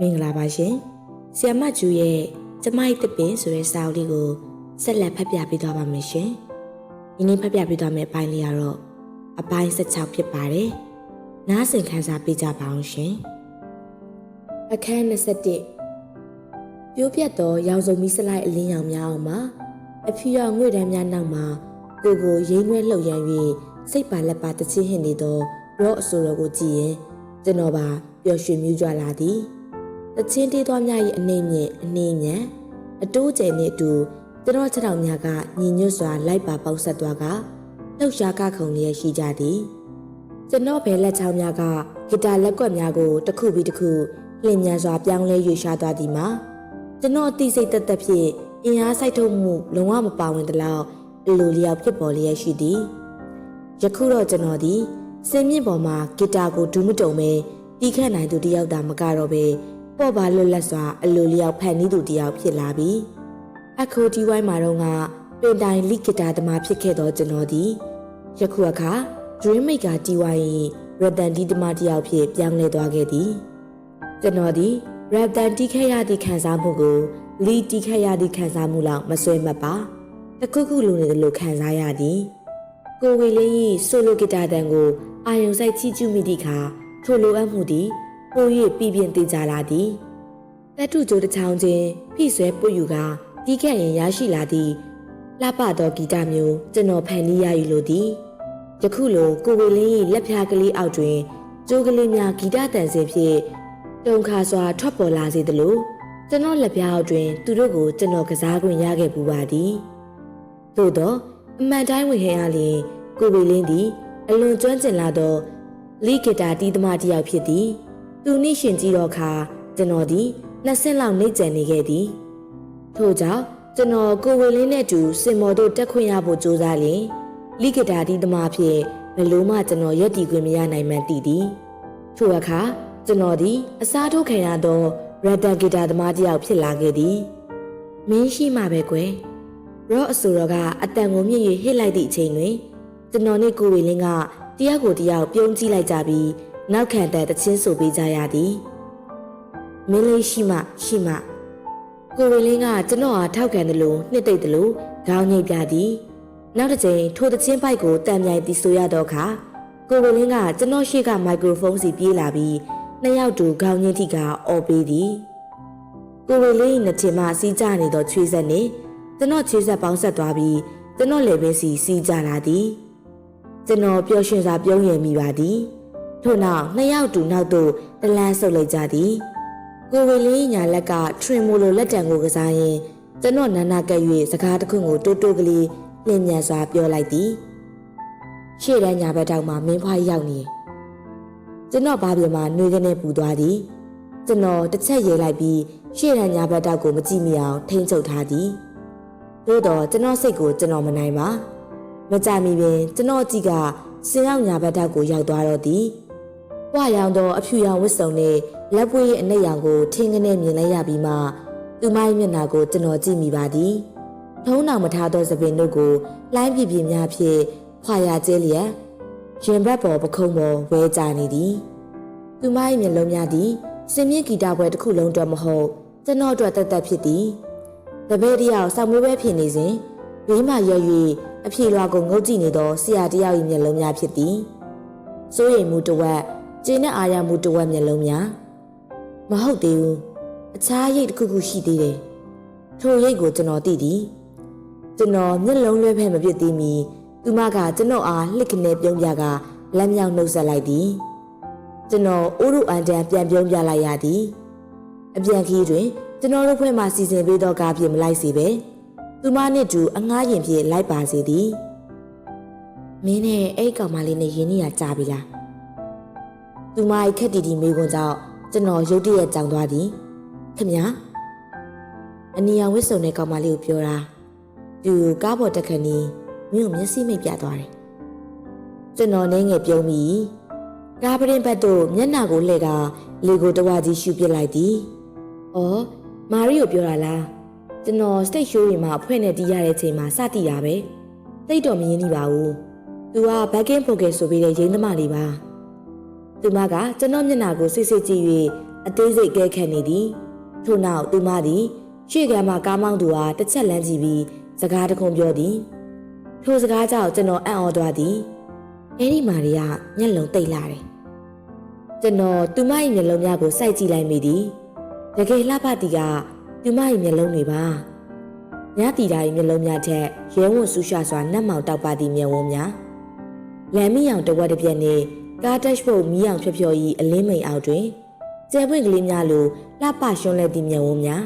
မင်္ဂလာပါရှင်ဆီယမကျူရဲ့ကျမ၏တပင်ဆိုတဲ့စာအုပ်လေးကိုဆက်လက်ဖတ်ပြပေးသွားပါမယ်ရှင်ဒီနေ့ဖတ်ပြပေးသွားမယ့်အပိုင်းလေးကတော့အပိုင်း16ဖြစ်ပါတယ်နားဆင်ခန်းစားပေးကြပါအောင်ရှင်အခန်း21ပြိုးပြတ်သောရောင်စုံမီးစလိုက်အလင်းရောင်များအောင်မှာအဖြူရောင်ငွေတန်းများနောက်မှာကိုကိုရင်းနှွဲလှုပ်ရမ်း၍စိတ်ပါလက်ပါတချင်းဟင်နေသောရော့အဆိုတော်ကိုကြည့်ရင်ကျွန်တော်ပါပျော်ရွှင်မြူးကြလာသည် တချင်းတေးသွားများ၏အနေမြင့်အနေညံအတိုးကျဲနှင့်အတူသူတော်ခြေထောက်များကညီညွတ်စွာလိုက်ပါပေါက်ဆက်သွားကလှုပ်ရှားကခုန်လျက်ရှိကြသည်ကျွန်တော်ဘယ်လက်ချောင်းများကဂီတာလက်ကွက်များကိုတစ်ခုပြီးတစ်ခုလျင်မြန်စွာပြောင်းလဲရွေရှားသွားသည်မှာကျွန်တော်အသိစိတ်သက်သက်ဖြင့်အင်အားစိုက်ထုတ်မှုလုံးဝမပါဝင်သလောက်အလိုလျောက်ဖြစ်ပေါ်လျက်ရှိသည်ယခုတော့ကျွန်တော်သည်စင်မြင့်ပေါ်မှာဂီတာကိုဒူးမတုံပဲတီးခတ်နိုင်သူတယောက်သာမကတော့ပဲ ပေါ့ပါလွတ်လပ်စွာအလိုလျောက်ဖန်နီးသူတယောက်ဖြစ်လာပြီအခုဒီဝိုင်းမှာတော့ကပင်တိုင်လိဂီတာသမားဖြစ်ခဲ့သောကျွန်တော်သည်ယခုအခါ Dream Maker တီဝိုင်း၏ရတန်တီသမားတယောက်ဖြစ်ပြောင်းလဲသွားခဲ့သည်ကျွန်တော်သည်ရတန်တီးခဲ့ရသည့်ခံစားမှုကိုလီတီးခဲ့ရသည့်ခံစားမှုလောက်မဆွဲမပါတခုခုလိုနေတယ်လို့ခံစားရသည်ကိုဝေလင်း၏ဆိုလိုဂီတာတန်ကိုအာယုံဆိုင်ချီးကျူးမိသည့်အခါထိုလိုအပ်မှုသည် ပို၍ပြည်ပြင်းသေးကြလာသည်တတုကြိုးတစ်ချောင်းချင်းဖိဆွဲပွတ်ယူကတီးခတ်ရင်ရရှိလာသည့်လှပသောဂီတမျိုးကျွန်တော်ဖန်တီးရယူလိုသည်ယခုလိုကိုဝေလင်း၏လက်ဖြားကလေးအောက်တွင်ကျိုးကလေးများဂီတတန်စင်ဖြင့်တုံခါစွာထွက်ပေါ်လာစေသလိုကျွန်တော်လက်ဖြားအောက်တွင် သူတို့ကိုကျွန်တော်ကစားခွင့်ရခဲ့ပူပါသည်သို့သောအမှန်တိုင်းဝင်ဟဲရလျင်ကိုဝေလင်းသည် အလွန်ကျွမ်းကျင်လာသောလီဂီတာတီးသမားတစ်ယောက်ဖြစ်သည် သူနှိရှင်ကြည့်တော့ခါကျွန်တော်ဒီနှစ်ဆင့်လောက်နေကြံနေခဲ့သည်ထို့ကြောင့်ကျွန်တော်ကိုဝေလင်းနဲ့တူစင်မော်တို့တက်ခွင့်ရဖို့ကြိုးစားရင်လိဂတာဒီသမားဖြင့်ဘလို့မှကျွန်တော်ရက်တီခွင့်မရနိုင်မှန်းသိသည်ထို့အခါကျွန်တော်ဒီအစားထိုးခံရသောရတန်ဂီတာသမားတစ်ယောက်ဖြစ်လာခဲ့သည်မင်းရှိမှပဲကွယ်ရော့အဆိုတော်ကအတန်ကိုမြင့်၍ဟစ်လိုက်သည့်အချိန်တွင်ကျွန်တော်နဲ့ကိုဝေလင်းကတယောက်ကိုတယောက်ပြုံးကြည့်လိုက်ကြပြီး နောက်ခံတဲ့တချင်းဆိုပေးကြရသည်မင်းလေးရှိမှရှိမှကိုဝေလင်းကကျွန်တော်အားထောက်ခံတယ်လို့နှစ်သိမ့်တယ်လို့ခေါင်းငိတ်ပြသည်နောက်တစ်ချိန်ထိုတချင်းပိုက်ကိုတန်မြိုင်တီဆိုရတော့ခါကိုဝေလင်းကကျွန်တော်ရှေ့ကမိုက်ခရိုဖုန်းစီပြေးလာပြီးနှစ်ယောက်တူခေါင်းငင်းထိကအော်ပေးသည်ကိုဝေလင်းနှစ်ထင်မှစီးကြနေသောချွေးဆက်နဲ့ကျွန်တော်ချွေးဆက်ပေါင်းဆက်သွားပြီးကျွန်တော်လည်းပဲစီစီးကြလာသည်ကျွန်တော်ပျော်ရွှင်စွာပြုံးရမိပါသည် ထို့နောက်နှစ်ယောက်တူနောက်သို့တလန်းဆုပ်လိုက်ကြသည်ကိုဝေလေးညာလက်ကထရင်မိုလိုလက်တံကိုကစားရင်ကျွန်တော်နာနာကပ်၍စကားတစ်ခုကိုတိုးတိုးကလေးလင်းမြန်စွာပြောလိုက်သည်ရှေ့တန်းညာဘက်တောင်မှမင်းဖွားရောက်နေကျွန်တော်ဘာပြန်မှနှွေးကနေပူသွားသည်ကျွန်တော်တစ်ချက်ရေးလိုက်ပြီးရှေ့တန်းညာဘက်တောက်ကိုမကြည့်မိအောင်ထိန်းချုပ်ထားသည်သို့တော့ကျွန်တော်စိတ်ကိုကျွန်တော်မနိုင်ပါမကြမီပင်ကျွန်တော်ကြည့်ကစင်ရောက်ညာဘက်တောက်ကိုရောက်သွားတော့သည်။ ပွာရောင်သောအဖြူရောင်ဝတ်စုံနဲ့လက်ပွေးရဲ့အနက်ရောင်ကိုထင်းကနေမြင်လိုက်ရပြီးမှသူမရဲ့မျက်နှာကိုကျွန်တော်ကြည့်မိပါသည်။ထုံးနောင်မထားသောသပင်တို့ကိုလှိုင်းပြပြများဖြင့်ဖွာရကျဲလျက်ရင်ဘတ်ပေါ်ပခုံးပေါ်ဝဲကြနေသည်။သူမရဲ့မျက်လုံးများသည်စင်မြင့်ဂီတပွဲတစ်ခုလုံးအတွက်မဟုတ်ကျွန်တော်အတွက်တသက်ဖြစ်သည်။တပည့်တယောက်စောင့်မွေးပဲဖြစ်နေစဉ်ဘေးမှရက်၍အဖြေလွှာကိုငုတ်ကြည့်နေသောဆရာတယောက်၏မျက်လုံးများဖြစ်သည်။စိုးရိမ်မှုတစ်ဝက် ကျင်းနဲ့အာရမှုတစ်ဝက်မျက်လုံးများမဟုတ်သေးဘူး။အခြားရိတ်တစ်ခုခုရှိသေးတယ်။ထိုရိတ်ကိုကျွန်တော်သိသည်။ကျွန်တော်မျက်လုံးလွှဲဖဲမပြစ်သေးမီသူမကကျွန်တော်အားလှစ်ခနဲ့ပြုံးပြကလက်မြောက်နှုတ်ဆက်လိုက်သည်။ကျွန်တော်အိုးရုအန်တန်ပြန်ပြုံးပြလိုက်ရသည်။အပြန်ခီးတွင်ကျွန်တော်တို့ဖွဲ့မှစီစဉ်ပေးသောကားဖြင့်မလိုက်စေပဲ။သူမနှင့်တူအငှားရင်ဖြင့်လိုက်ပါစေသည်။မင်းနဲ့အဲ့ကောင်မလေးနဲ့ရင်းနှီးရကြပြီလား။ သူမ၏ခက်တီတီမေးခွန်းကြောင့်ကျွန်တော်ရုတ်တရက်ကြောင်သွားသည်။ခင်ဗျာအနီရောင်ဝစ်စုံတဲ့ကောင်မလေးကိုပြောတာ။သူကားပေါ်တက်ခဏီမင်းကိုမျက်စိမိတ်ပြသွားတယ်။ကျွန်တော်နေငယ်ပြုံးပြီးကားပရင်ဘက်သို့မျက်နှာကိုလှည့်ကလေကိုတဝါကြီးရှူပစ်လိုက်သည်။အော်မာရီကိုပြောတာလား။ကျွန်တော်စတိတ်ရှိုးတွေမှာအဖွဲ့နဲ့တီးရတဲ့အချိန်မှာစတည်တာပဲ။တိတ်တော်မရင်းနေပါဘူး။ "तू ကဘက်ကင်းဖိုကယ်ဆိုပြီးတဲ့ရင်းသမားလေးပါ။ သူမကကျွန်တော်မျက်နှာကိုစစ်စစ်ကြည့်၍အသေးစိတ်ကဲခတ်နေသည်ထို့နောက်သူမသည်ရှေ့ကမ်းမှကားမောင်းသူအားတစ်ချက်လမ်းကြည့်ပြီးစကားတခုပြောသည်ထိုစကားကြောင့်ကျွန်တော်အံ့ဩသွားသည်အဲဒီမာရီယာမျက်လုံးတိတ်လာတယ်ကျွန်တော်သူမရဲ့မျက်လုံးများကိုစိုက်ကြည့်လိုက်မိသည်တကယ်လှပသည်ကသူမရဲ့မျက်လုံးတွေပါညတီတာရဲ့မျက်လုံးများထက်ရဲဝံ့ဆူရှာစွာနှက်မောင်တောက်ပါသည့်မျက်ဝန်းများလမ်းမီအောင်တဝက်တစ်ပြက်နှင့် ကားတက်ရှ်ဖို့မီးအောင်ဖြော်ဖြော်ဤအလင်းမိန်အောက်တွင်ကျဲပွင့်ကလေးများလိုလှပရွှွန်းလဲသည့်မျက်ဝန်းများ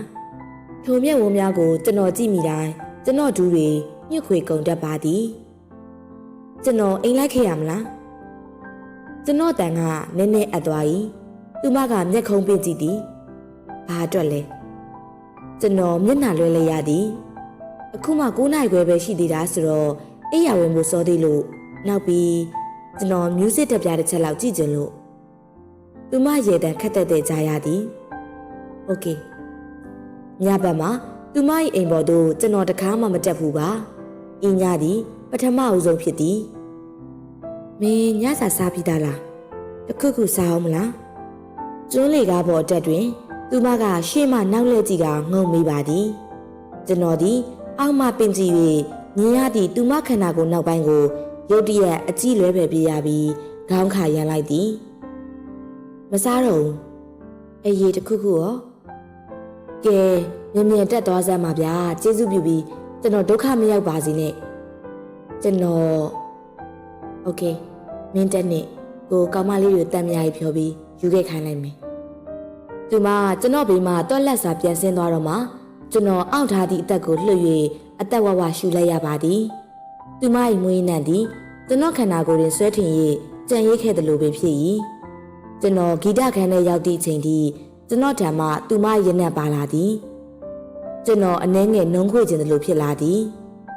ထိုမျက်ဝန်းများကိုကျွန်တော်ကြည့်မိတိုင်းကျွန်တော်ဒူးတွေညှစ်ခွေကုန်တတ်ပါသည်ကျွန်တော်အိမ်လိုက်ခဲ့ရမလားကျွန်တော်တန်ကနည်းနည်းအပ်သွား၏သူမကမျက်ခုံးပင့်ကြည့်သည်ဘာအတွက်လဲကျွန်တော်မျက်နှာလွှဲလိုက်ရသည်အခုမှ9နိုင်ခွဲပဲရှိသေးတာဆိုတော့အိယာဝင်ဖို့စောသေးလို့နောက်ပြီး ကျွန်တော် music တပြားတစ်ချက်လောက်ကြည့်ခြင်းလို့သူမရေတံခက်တက်တဲ့ကြားရသည်။ Okay ညဘက်မှာသူမ၏အိမ်ပေါ်သို့ကျွန်တော်တကားမှမတက်ဘူးပါ။ဤညသည်ပထမအဦးဆုံးဖြစ်သည်။မင်းညစာစားပြီးသားလား။တခုခုစားအောင်မလား။ကျွန်းလေကားပေါ်တက်တွင် သူမကရှေ့မှနောက်လှည့်ကြည့်ကငုံမိပါသည်။ကျွန်တော်သည်အောက်မှပင်ကြည့်၍မြင်ရသည့်သူမခန္ဓာကိုယ်နောက်ပိုင်းကို ရုတ်တရက်အကြည့်လွဲပဲပြေးရပြီးခေါင်းခါရန်လိုက်သည်။မစားတော့ဘူး။အေးရီတခုခုရောကဲမြင်မြင်တက်သွားစမ်းပါဗျာကျေးဇူးပြုပြီးကျွန်တော်ဒုက္ခမရောက်ပါစေနဲ့ကျွန်တော်โอเคမင်းတက်နဲ့ကိုကောင်မလေးတွေတန်မြားကြီးဖြောပြီးယူခဲ့ခိုင်းလိုက်မယ်သူမကျွန်တော်ဘေးမှာတွက်လက်စာပြန်ဆင်းသွားတော့မှကျွန်တော်အောင့်ထားသည့်အသက်ကိုလှုပ်၍အသက်ဝဝရှူလိုက်ရပါသည်သူမ၏မွေးနှံသည် ကျွန်တော်ခန္ဓာကိုယ်တွင်ဆွဲထင်၍ကြံရိပ်ခဲ့တယ်လို့ပင်ဖြစ်၏ကျွန်တော်ဂီတခန်းထဲရောက်သည့်အချိန်ထိကျွန်တော်ဓမ္မသူမရဲ့နက်ပါလာသည်ကျွန်တော်အနှဲငယ်နှုံးခွေခြင်းတလို့ဖြစ်လာသည်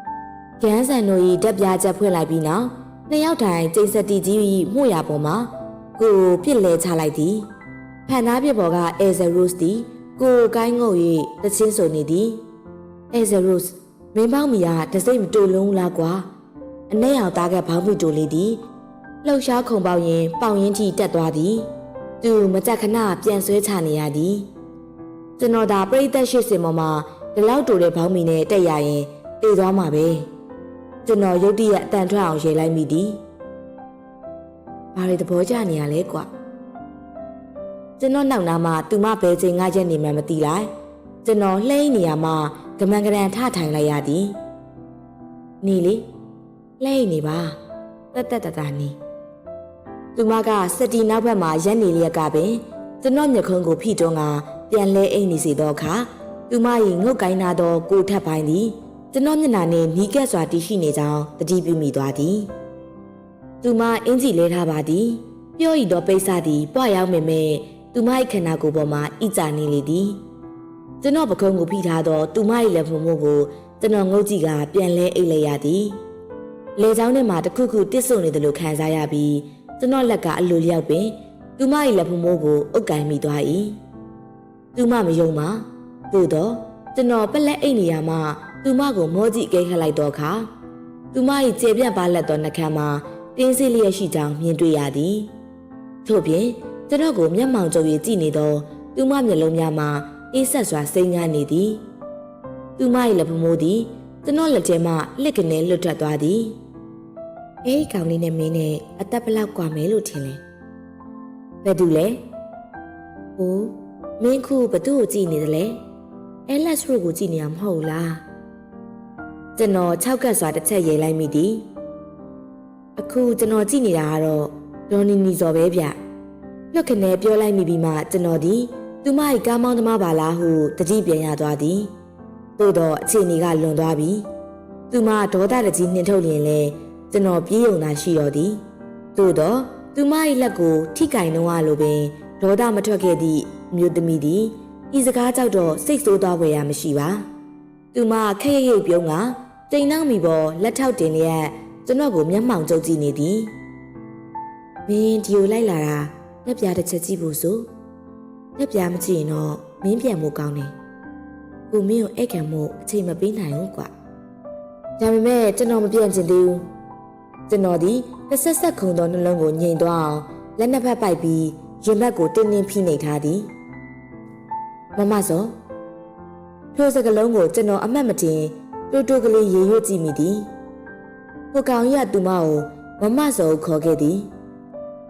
။ကျန်းဆန်တို့၏တက်ပြားချက်ဖွင့်လိုက်ပြီးနောက်နှစ်ယောက်တိုင်ကျိန်ဆက်တီကြီး၏မှုရပေါ်မှာကိုကိုပြစ်လဲချလိုက်သည်။ဖန်သားပြပေါ်ကအဲဇာရုစ်သည်ကိုကိုကိုင်းငုတ်၍တချင်းဆိုနေသည်။အဲဇာရုစ်မင်းပေါင်းမီကတစိမ့်မတူလုံးလားကွာ။ အ내အောင်သားကဘောင်းမီတူလေးသည်လှုပ်ရှားခုန်ပေါက်ရင်ပေါင်ရင်ထိတက်သွားသည်။သူမကြက်ခဏပြန်ဆွဲချနေရသည်။ကျွန်တော်ဒါပြိသက်ရှိစင်ပေါ်မှာဒီလောက်တူတဲ့ဘောင်းမီနဲ့တက်ရရင်တေသွားမှာပဲကျွန်တော်ရုတ်တရက်အတန်ထွက်အောင်ရေးလိုက်မိသည်ဘာတွေသဘောကျနေရလဲကွာကျွန်တော်နောက်နာမှာသူမဘဲချိန်ငါချက်နေမှမသိလိုက်ကျွန်တော်လှိမ့်နေရမှာကမန်ကရန်ထထိုင်လိုက်ရသည်နေလေ လှိမ့်နေပါတက်တက်တတာနေသူမကစတီနောက်ဘက်မှာရက်နေလျက်ကပင်ကျွန်တော်မျက်ခုံးကိုဖိတွန်းကပြန်လဲအိမ်နေစီတော့အခါသူမ၏ငုတ်ကိုင်းနာသောကိုထက်ပိုင်းသည်ကျွန်တော်မျက်နှာနှင့်နီးကပ်စွာတည်ရှိနေကြောင်းတတိပြုမိသွားသည်သူမအင်ကြီးလဲထားပါသည်ပြောဤသောပိတ်စသည်ပွားရောက်မိမဲ့သူမ၏ခန္ဓာကိုယ်ပေါ်မှာဣကြနေလေသည်ကျွန်တော်ပကုံးကိုဖိထားသောသူမ၏လက်ဖုံမို့ကိုကျွန်တော်ငုတ်ကြည့်ကပြန်လဲအိတ်လိုက်ရသည် လေချောင်းထဲမှာတခုခုတစ်ဆုံနေတယ်လို့ခံစားရပြီးကျွန်တော်လက်ကအလိုလျောက်ပင်သူမ၏လက်ဖုံမိုးကိုအုပ်ကင်မိသွား၏သူမမယုံပါသို့တော့ကျွန်တော်ပလက်အိတ်နေရမှသူမကိုမောကြည့်ကိတ်ခတ်လိုက်တော့ခါသူမ၏ကျေပြန့်ပါလက်သောနှကမ်းမှာတင်းစစ်လျက်ရှိကြောင်းမြင်တွေ့ရသည်ထို့ပြင်ကျွန်တော်ကိုမျက်မှောင်ကြုံရကြည့်နေသောသူမမျက်လုံးများမှာအေးဆက်စွာစိမ့်ငန်းနေသည်သူမ၏လက်ဖမိုးသည်ကျွန်တော်လက်ထဲမှလစ်ကနေလွတ်ထွက်သွားသည် အဲဒီကောင်လေးနဲ့မင်းနဲ့အသက်ဘလောက်กว่าမယ်လို့ထင်လဲဘယ်သူလဲဟိုးမင်းခုဘသူ့ကိုကြည့်နေတယ်လဲအဲလက်စ်ရိုကိုကြည့်နေရမဟုတ်လားကျွန်တော်၆ကတ်စွာတစ်ချက်ရေးလိုက်မိသည်အခုကျွန်တော်ကြည့်နေတာကတော့ဒေါ်နီနီစော်ပဲဗျလွတ်ခနဲပြောလိုက်မိပြီးမှကျွန်တော်ဒီသူမ၏ကားမောင်းသမားပါလားဟုတတိပြန်ရသွားသည်သို့တော့အခြေအနေကလွန်သွားပြီသူမဒေါသတကြီးနှင်ထုတ်လျင်လဲ ကျွန်တော်ပြေးုံသာရှိတော်သည်သို့တော့သူမ၏လက်ကိုထိကင်နှုံးရလိုပင်ဒေါသမထွက်ခဲ့သည့်မြို့သမီးသည်ဤစကားကြောက်တော့စိတ်ဆိုးသွားဖွယ်ရမရှိပါသူမခက်ရရိပ်ပြုံးကတိမ်နှောင်းမိပေါ်လက်ထောက်တင်လျက်ကျွန်တော်ကိုမျက်မှောင်ကြုံကြည့်နေသည်မင်းဒီကိုလိုက်လာတာလက်ပြတစ်ချက်ကြည့်ဖို့ဆိုလက်ပြမကြည့်ရင်တော့မင်းပြန်မို့ကောင်းတယ်ကိုမင်းကိုအဲ့ကံမို့အချိန်မပေးနိုင်ဘူးကွာဒါပေမဲ့ကျွန်တော်မပြန်ချင်သေးဘူး ကျွန်တော်ဒီတစ်ဆက်ဆက်ခုံသောနှလုံးကိုညှိမ်သွားအောင်လက်နှစ်ဖက်ပိုက်ပြီးရင်ဘက်ကိုတင်းတင်းဖိနှိပ်ထားသည်မမစောထိုစကလုံးကိုကျွန်တော်အမှတ်မတင်တိုးတိုးကလေးရေရွတ်ကြည့်မိသည်ဟိုကောင်ကြီးကသူမကိုမမစောကိုခေါ်ခဲ့သည်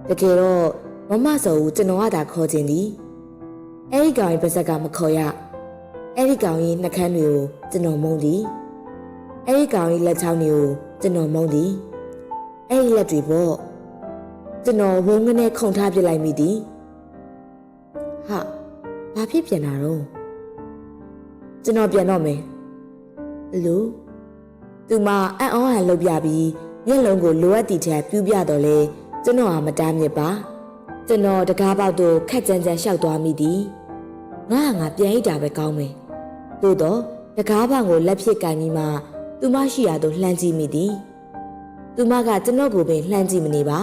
တကယ်တော့မမစောကိုကျွန်တော်ကသာခေါ်ခြင်းသည်အဲ့ဒီကောင်ကြီးပါဇက်ကမခေါ်ရအဲ့ဒီကောင်ကြီးနှကန်းတွေကိုကျွန်တော်မုန်းသည်အဲ့ဒီကောင်ကြီးလက်ချောင်းတွေကိုကျွန်တော်မုန်းသည် အဲ့ဒီလက်တွေပေါ့ကျွန်တော်ဝုန်းကနေခုန်ထားပြလိုက်မိသည်ဟာဘာဖြစ်ပြန်တာတော့ကျွန်တော်ပြန်တော့မယ်လူသူမအံ့ဩဟန်လှုပ်ပြပြီးမျက်လုံးကိုလိုအပ်တီတဲ့ပြူးပြတော့လေကျွန်တော်ဟာမတားမြစ်ပါကျွန်တော်တကားပေါက်တို့ခက်ကြမ်းကြမ်းရှောက်သွားမိသည်ငါဟာငါပြန်အိတ်တာပဲကောင်းမယ်သို့တော့တကားပေါက်ကိုလက်ဖြစ်ကင်ပြီးမှသူမရှိရသို့လှမ်းကြည့်မိသည် သူမကကျွန်တော်ကိုပင်လှမ်းကြည့်မနေပါ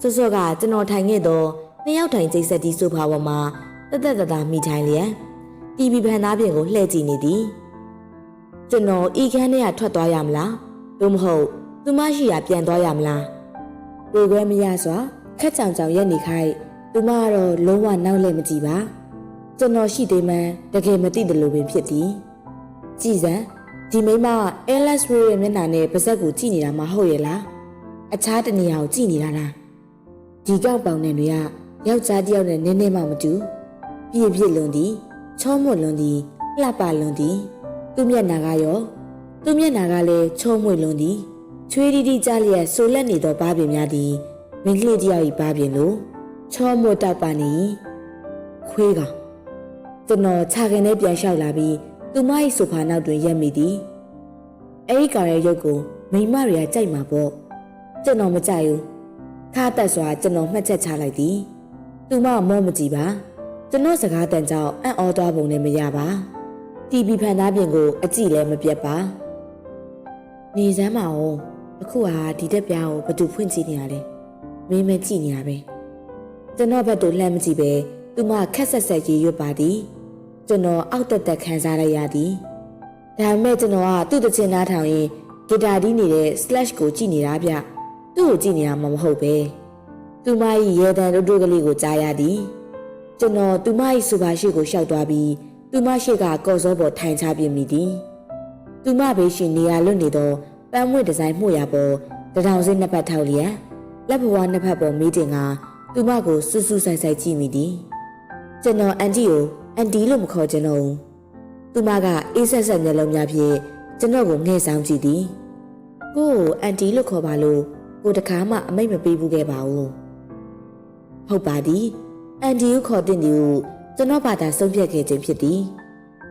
စောစောကကျွန်တော်ထိုင်ခဲ့တော့နှစ်ယောက်ထိုင်ကျိတ်ဆက်တီးဆိုဖာပေါ်မှာတက်တက်တတာမိထိုင်လျက်တီဗီဖန်သားပြင်ကိုလှည့်ကြည့်နေသည်ကျွန်တော်ဤခန်းထဲကထွက်သွားရမလားသို့မဟုတ်သူမရှိရာပြန်သွားရမလားပြေခွဲမရစွာခက်ကြောင်ကြောင်ရက်နေခိုက်သူမကတော့လုံးဝနောက်လည်းမကြည့်ပါကျွန်တော်ရှိသေးမှန်းတကယ်မသိတယ်လို့ပင်ဖြစ်သည်ကြည်စံ ဒီမိမ LS Pro ရဲ့မျက်နှာနဲ့ပါဇက်ကိုကြည့်နေတာမဟုတ်ရဲ့လားအခြားတနေရာကိုကြည့်နေတာလားဒီကောက်ပေါင်တဲ့တွေကယောက်ျားတစ်ယောက်နဲ့နည်းနည်းမှမတူပြည့်ပြည့်လွန်သည်ချောမွတ်လွန်သည်လှပလွန်သည်သူ့မျက်နာကရောသူ့မျက်နာကလည်းချောမွေ့လွန်သည်ချွေးတီတီကြားလျက်ဆိုလက်နေသောဘားပင်များသည်မင်းကလေးတယောက်၏ဘားပင်လိုချောမွတ်တောက်ပါနေခွေးကောင်ကျွန်တော်ခြာခင်နဲ့ပြန်လျှောက်လာပြီး သူမ၏ဆိုဖာနောက်တွင်ရက်မိသည်အဲဒီကောင်ရဲ့ရုပ်ကိုမိမတွေကကြိုက်မှာပေါ့ကျွန်တော်မကြိုက်ဘူးခါတက်စွာကျွန်တော်မှတ်ချက်ချလိုက်သည်သူမမောမကြည့်ပါကျွန်တော်စကားတန်ကြောင့်အံ့ဩသွားပုံနဲ့မရပါတီဗီဖန်သားပြင်ကိုအကြည့်လည်းမပြတ်ပါနေစမ်းမအောင်အခုဟာဒီတက်ပြားကိုဘသူဖွင့်ကြည့်နေရလဲမင်းမကြည့်နေရပဲကျွန်တော်ဘက်သို့လှမ်းမကြည့်ပဲသူမခက်ဆက်ဆက်ရေးရွတ်ပါသည် ကျွန်တော်အောက်တက်တက်ခံစားလိုက်ရသည်ဒါပေမဲ့ကျွန်တော်ကသူ့တချင်သားထောင်ရင်ဂီတာတီးနေတဲ့ slash ကိုကြည့်နေတာဗျသူ့ကိုကြည့်နေတာမှမဟုတ်ပဲသူမ၏ရေတံတို့တို့ကလေးကိုကြားရသည်ကျွန်တော်သူမ၏စူပါရှိကိုရှောက်သွားပြီးသူမရှိကကော်စောပေါ်ထိုင်ချပြမိသည်သူမဘေးရှိနေရာလွတ်နေသောပန်းမွေ့ဒီဇိုင်းမှုရပေါ်တထောင်စင်းနှစ်ပတ်ထောက်လျက်လက်ဘဝနှစ်ဖက်ပေါ်မီးတင်ကသူမကိုစူးစူးဆိုင်ဆိုင်ကြည့်မိသည်ကျွန်တော်အန်တီကို အန်တီလို့မခေါ်ချင်တော့ဘူးသူမကအေးဆက်ဆက်မျက်လုံးများဖြင့်ကျွန်တော်ကိုငှဲ့ဆောင်ကြည့်သည်ကိုကိုအန်တီလို့ခေါ်ပါလို့ကိုတခါမှအမိတ်မပေးဘူးခဲ့ပါဘူးဟုတ်ပါသည်အန်ဒီကိုခေါ်တင်သည်ဟုကျွန်တော်ဘာသာဆုံးဖြတ်ခဲ့ခြင်းဖြစ်သည်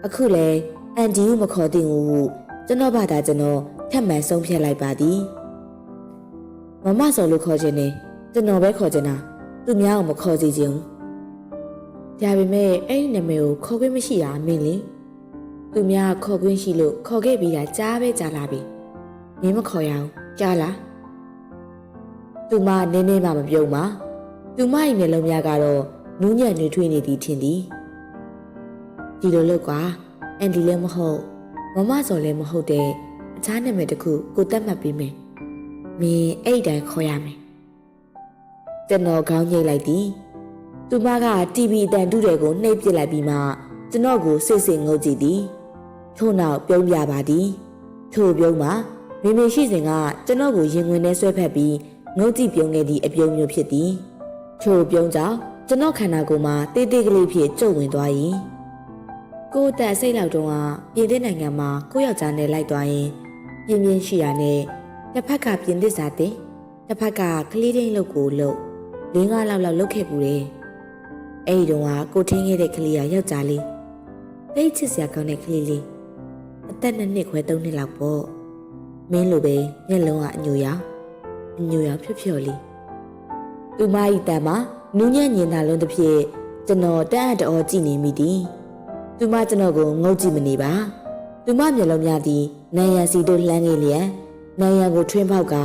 အခုလဲအန်ဒီကိုမခေါ်တင်ဘူးဟုကျွန်တော်ဘာသာကျွန်တော်ထပ်မံဆုံးဖြတ်လိုက်ပါသည်မမစော်လို့ခေါ်ခြင်းနဲ့ကျွန်တော်ပဲခေါ်ခြင်းတာသူများကိုမခေါ်စီခြင်း ဒါပေမဲ့အဲ့ဒီနာမည်ကိုခေါ်ခွင့်မရှိတာမင်းလေသူများခေါ်ခွင့်ရှိလို့ခေါ်ခဲ့ပြီးတာကြားပဲကြားလာပြီမင်းမခေါ်ရအောင်ကြားလားသူမနည်းနည်းမှမပြုံးပါသူမ၏မျက်လုံးများကတော့နူးညံ့နှွေးထွေးနေသည်ထင်သည်ဒီလိုလို့ကွာအန်ဒီလည်းမဟုတ်မမစော်လည်းမဟုတ်တဲ့အခြားနာမည်တစ်ခုကိုတတ်မှတ်ပေးမယ်မင်းအဲ့တိုင်းခေါ်ရမယ်ကျွန်တော်ခေါင်းညိတ်လိုက်သည် သူမက TV အတန်တူးတွေကိုနှိပ်ပစ်လိုက်ပြီးမှကျွန်တော်ကိုစိတ်စိတ်ငုတ်ကြည့်သည်ထို့နောက်ပြုံးပြပါသည်ထို့ပြုံးမှာမိမိရှိစဉ်ကကျွန်တော်ကိုရင်ဝင်နဲ့ဆွဲဖက်ပြီးငုတ်ကြည့်ပြုံးခဲ့သည့်အပြုံးမျိုးဖြစ်သည်ထို့ပြုံးကြောင့်ကျွန်တော်ခန္ဓာကိုယ်မှာတေးသေးကလေးဖြစ်ကျုပ်ဝင်သွား၏ကိုယ်တက်စိတ်လောက်တုန်းကပြည်သစ်နိုင်ငံမှာကိုယောက်ျားနဲ့လိုက်သွားရင်ပြင်းပြင်းရှိရနဲ့တစ်ဖက်ကပြင်သစ်စာတင်တစ်ဖက်ကကလေးတိုင်းလုတ်ကိုလုတ်လင်းကားလောက်လောက်လုတ်ခဲ့ပူတယ် အဲ့ဒီတုန်းကကိုထင်းခဲ့တဲ့ကလေးကယောက်ျားလေးတိတ်ချစ်စရာကောင်းတဲ့ကလေးလေးအသက်နှစ်နှစ်ခွဲသုံးနှစ်လောက်ပေါ့မင်းလိုပဲမျက်လုံးကအညိုရောင်အညိုရောင်ဖြော့ဖြော့လေးသူမဤတန်မှာနူးညံ့ညင်သာလွန်းသဖြင့်ကျွန်တော်တန်းအတော်ကြည့်နေမိသည်သူမကျွန်တော်ကိုငုတ်ကြည့်မနေပါသူမမျက်လုံးများသည်နန်ရံစီတို့လှမ်းနေလျက်နန်ရံကိုထွင်းပေါက်က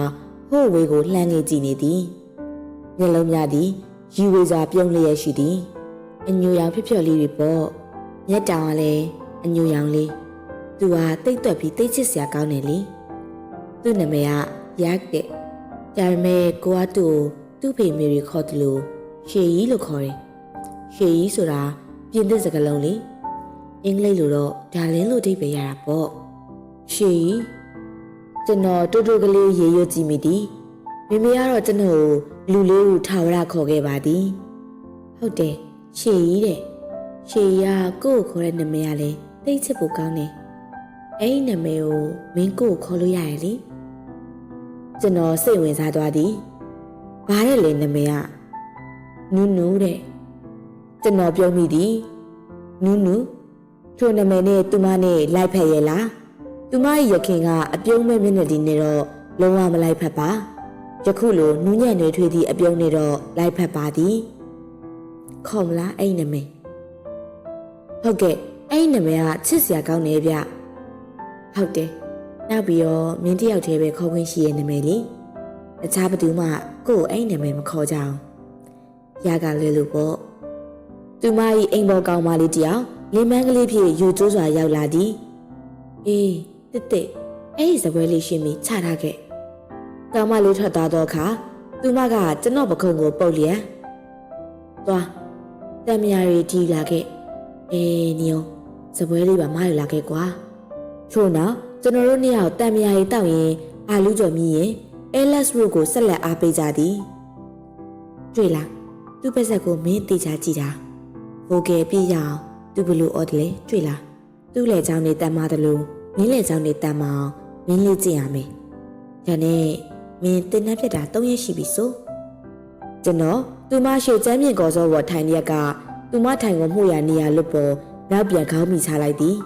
ဟို့ဝေးကိုလှမ်းနေကြည့်နေသည်မျက်လုံးများသည်ယူဝေစွာပြုံးလျက်ရှိသည် အညိုရောင်ဖြစ်ဖြော်လေးတွေပေါ့မျက်တောင်ကလည်းအညိုရောင်လေးသူဟာတိတ်တွက်ပြီးတိတ်ချစ်စရာကောင်းတယ်လေသူ့နာမည်ကရက်တဲ့ဒါပေမဲ့ကိုကသူ့ကိုသူ့ဖေမေတွေခေါ်တယ်လို့ရှေကြီးလို့ခေါ်တယ်။ရှေကြီးဆိုတာပြင်သစ်စကားလုံးလေအင်္ဂလိပ်လိုတော့ဒါလင်းလို့အဓိပ္ပာယ်ရတာပေါ့ရှေကျွန်တော်တူတူကလေးရေရွတ်ကြည့်မိသည်မိမိကတော့ကျွန်တော်ကိုလူလေးကိုထာဝရခေါ်ခဲ့ပါသည်ဟုတ်တယ် ရှေကြီးတဲ့ရှေကြီးကကိုယ့်ကိုခေါ်တဲ့နာမည်ကလည်းသိချစ်ဖို့ကောင်းတယ်အဲ့ဒီနာမည်ကိုမင်းကိုယ့်ကိုခေါ်လို့ရရဲ့လေကျွန်တော်စိတ်ဝင်စားသွားသည်ဘာတဲ့လေနာမည်ကနူးနူးတဲ့ကျွန်တော်ပြောမိသည်နူးနူးထိုနာမည်နဲ့သူမနဲ့လိုက်ဖက်ရဲ့လားသူမရဲ့ရခင်ကအပြုံးမဲ့မျက်နှာဒီနဲ့တော့လုံးဝမလိုက်ဖက်ပါယခုလိုနူးညံ့နေထွေးသည့်အပြုံးနဲ့တော့လိုက်ဖက်ပါသည် ခေါ်မလားအဲ့ဒီနာမည်ဟုတ်ကဲ့အဲ့ဒီနာမည်ကချစ်စရာကောင်းနေဗျဟုတ်တယ်နောက်ပြီးတော့မင်းတယောက်တည်းပဲခေါ်ခွင့်ရှိရဲ့နာမည်လေတခြားဘယ်သူမှကို့ကိုအဲ့ဒီနာမည်မခေါ်ကြအောင်ရကလဲလို့ပေါ့သူမ၏အိမ်ပေါ်ကောင်းမလေးတယောက်လင်မန်းကလေးဖြစ်ယူကျိုးစွာရောက်လာသည်အေးတစ်တစ်အဲ့ဒီစပွဲလေးရှင်းပြီးချထားခဲ့ကောင်းမလေးထွက်သွားတော့အခါသူမကကျွန်တော်ပခုံးကိုပုတ်လျက်သွား တံမြာရီဒီလာခဲ့အေးညိုစပွဲလေးပါမယူလာခဲ့ကွာထို့နောက်ကျွန်တော်တို့နှစ်ယောက်တံမြာရီတောက်ရင်အာလူကျော်မြည်ရင်အဲလက်စ်ရိုကိုဆက်လက်အားပေးကြသည်တွေ့လားသူ့ပါဆက်ကိုမင်းတေချာကြည့်တာဘိုကယ်ပြည့်ရအောင်သူဘလို့အော်တယ်လေတွေ့လားသူ့လေချောင်းနေတမ်းမာတယ်လို့မင်းလေချောင်းနေတမ်းမအောင်မင်းလေးကြည့်ရမယ်ဒါနဲ့မင်းတင်နှက်ပြက်တာ၃ရက်ရှိပြီဆိုကျွန်တော် သူမရှိချမ်းမြေကော်စောဝထိုင်ရက်ကသူမထိုင်ကိုမှုရနေရလွတ်ပေါ်နောက်ပြန်ခေါင်းမိချလိုက်သည်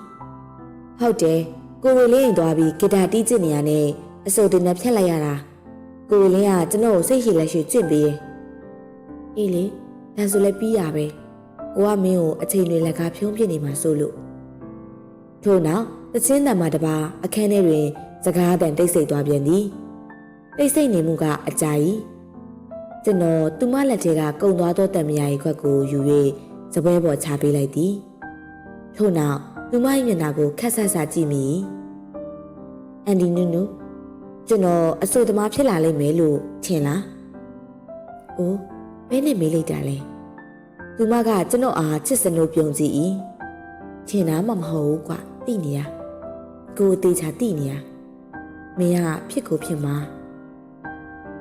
ဟုတ်တယ်ကိုဝေလေးရင်သွားပြီးဂီတာတီးကျင့်နေရနဲ့အစိုးတင်နှက်ဖြတ်လိုက်ရတာကိုဝေလေးကကျွန်တော်ကိုစိတ်ရှိလက်ရှိကျင့်ပေးရဲ့အေးလေဒါဆိုလည်းပြီးရပဲကိုကမင်းကိုအချိန်တွေလက်ကဖြုံးပြနေမှာစိုးလို့ထို့နောက်သချင်းတံမှာတပါအခန်းထဲတွင်စကားအတန်တိတ်ဆိတ်သွားပြန်သည်တိတ်ဆိတ်နေမှုကအကြာကြီး ကျွန်တော်သူမလက်ထဲကကုံသွားသောတံမယာရီခွက်ကိုယူ၍စပွဲပေါ်ချပေးလိုက်သည်ထို့နောက်သူမ၏မျက်နှာကိုခက်ဆတ်ဆတ်ကြည့်မိအန်ဒီနူနူကျွန်တော်အဆိုသမားဖြစ်လာလိမ့်မယ်လို့ထင်လား။အိုးဘယ်နဲ့မေးလိုက်တာလဲ။သူမကကျွန်တော်အားချစ်စနိုးပြုံးကြည့်၏။ထင်တာမှမဟုတ်ဘူးကွာသိနေရ။ကိုယ်တေချာသိနေရ။မင်းကဖြစ်ကိုဖြစ်မှာ။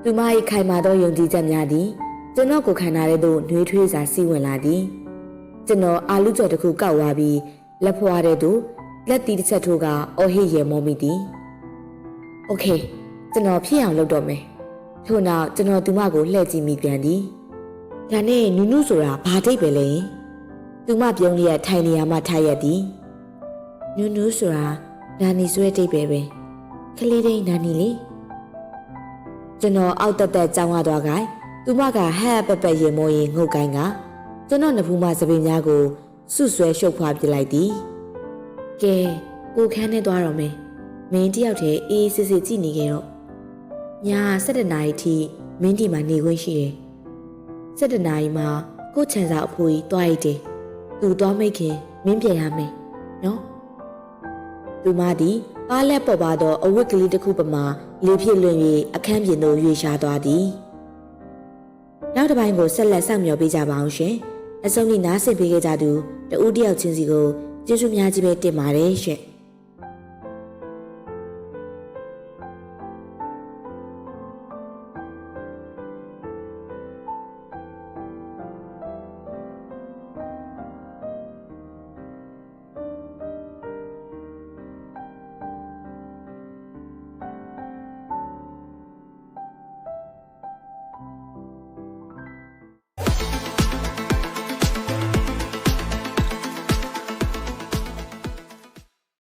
သူမ၏ခိုင်မာသောယုံကြည်ချက်များသည်ကျွန်တော်ကိုခံထားတဲ့သို့နှွေးထွေးစွာစီးဝင်လာသည်။ကျွန်တော်အာလူကျော်တစ်ခုကောက်သွားပြီးလက်ဖွာတဲ့သူလက်တီတစ်ချက်ထိုးကအော်ဟစ်ရေမောမိသည်။ Okay ကျွန်တော်ဖြစ်အောင်လုပ်တော့မယ်။ထို့နောက်ကျွန်တော်သူမကိုလှည့်ကြည့်မိပြန်သည်။ဒါနဲ့နူးနူးဆိုတာဘာတိတ်ပဲလဲ။သူမပြုံးလျက်ထိုင်နေရမှထိုင်ရသည်။နူးနူးဆိုတာနာနီဆွဲတိတ်ပဲပဲ။ကလေးတိတ်နာနီလေ။ ကျွန်တော်အောက်တက်တက်ကြောင်းရသွားခိုင်းသူမကဟဲ့ပက်ပက်ရင်မိုးရင်ငုတ်ကိုင်းကကျွန်တော်နဖူးမစပင်များကိုစွဆွဲရှုပ်ဖွာပြလိုက်သည်။ကဲကိုခန်းနဲ့သွားတော့မယ်။မင်းတယောက်တည်းအေးအေးဆေးဆေးကြည့်နေကြတော့ည7နာရီထိမင်းဒီမှာနေခွင့်ရှိတယ်။7နာရီမှာကိုချန်စာအဖိုးကြီးတွားရည်တယ်။သူသွားမိခင်မင်းပြန်ရမယ်နော်။သူမသည် ပါလက်ပေါ်ပါသောအဝတ်ကလေးတစ်ခုပမာလေဖြစ်လွင်၍အခန်းပြင်သို့ရွေရှားသွားသည်။နောက်တစ်ပိုင်းကိုဆက်လက်စောင့်မျှော်ပေးကြပါအောင်ရှင်။အဆုံးထိနားဆင်ပေးခဲ့ကြသူတဦးတယောက်ချင်းစီကိုကျေးဇူးများကြီးပဲတင်ပါတယ်ရှင်။